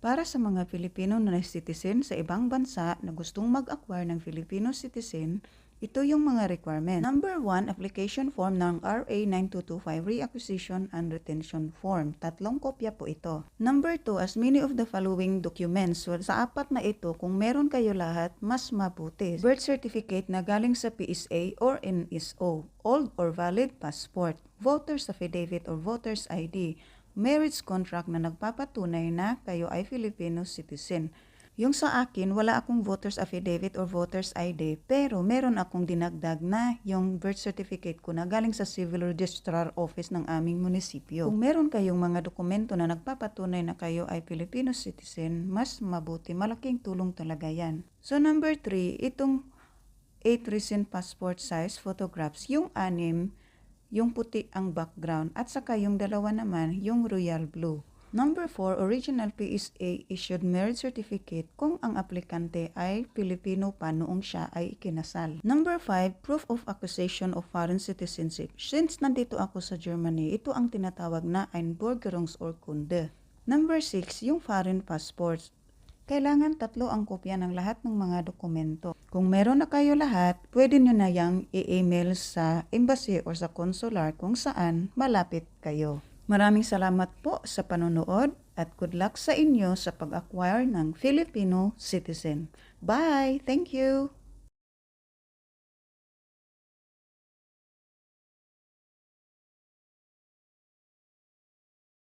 Para sa mga Filipino na citizen sa ibang bansa na gustong mag-acquire ng Filipino citizen, ito yung mga requirement. Number 1, application form ng RA 9225 Reacquisition and Retention Form. Tatlong kopya po ito. Number 2, as many of the following documents. So, sa apat na ito, kung meron kayo lahat, mas mabuti. Birth certificate na galing sa PSA or NSO. Old or valid passport. Voter's affidavit or voter's ID marriage contract na nagpapatunay na kayo ay Filipino citizen. Yung sa akin, wala akong voter's affidavit or voter's ID, pero meron akong dinagdag na yung birth certificate ko na galing sa Civil Registrar Office ng aming munisipyo. Kung meron kayong mga dokumento na nagpapatunay na kayo ay Filipino citizen, mas mabuti, malaking tulong talaga yan. So number 3, itong 8 recent passport size photographs, yung anim, yung puti ang background at saka yung dalawa naman yung royal blue. Number 4, original PSA issued marriage certificate kung ang aplikante ay Pilipino pa noong siya ay ikinasal. Number 5, proof of accusation of foreign citizenship. Since nandito ako sa Germany, ito ang tinatawag na Einbürgerungsurkunde. Number 6, yung foreign passports. Kailangan tatlo ang kopya ng lahat ng mga dokumento. Kung meron na kayo lahat, pwede nyo na yang i-email sa embassy or sa consular kung saan malapit kayo. Maraming salamat po sa panonood at good luck sa inyo sa pag-acquire ng Filipino citizen. Bye! Thank you!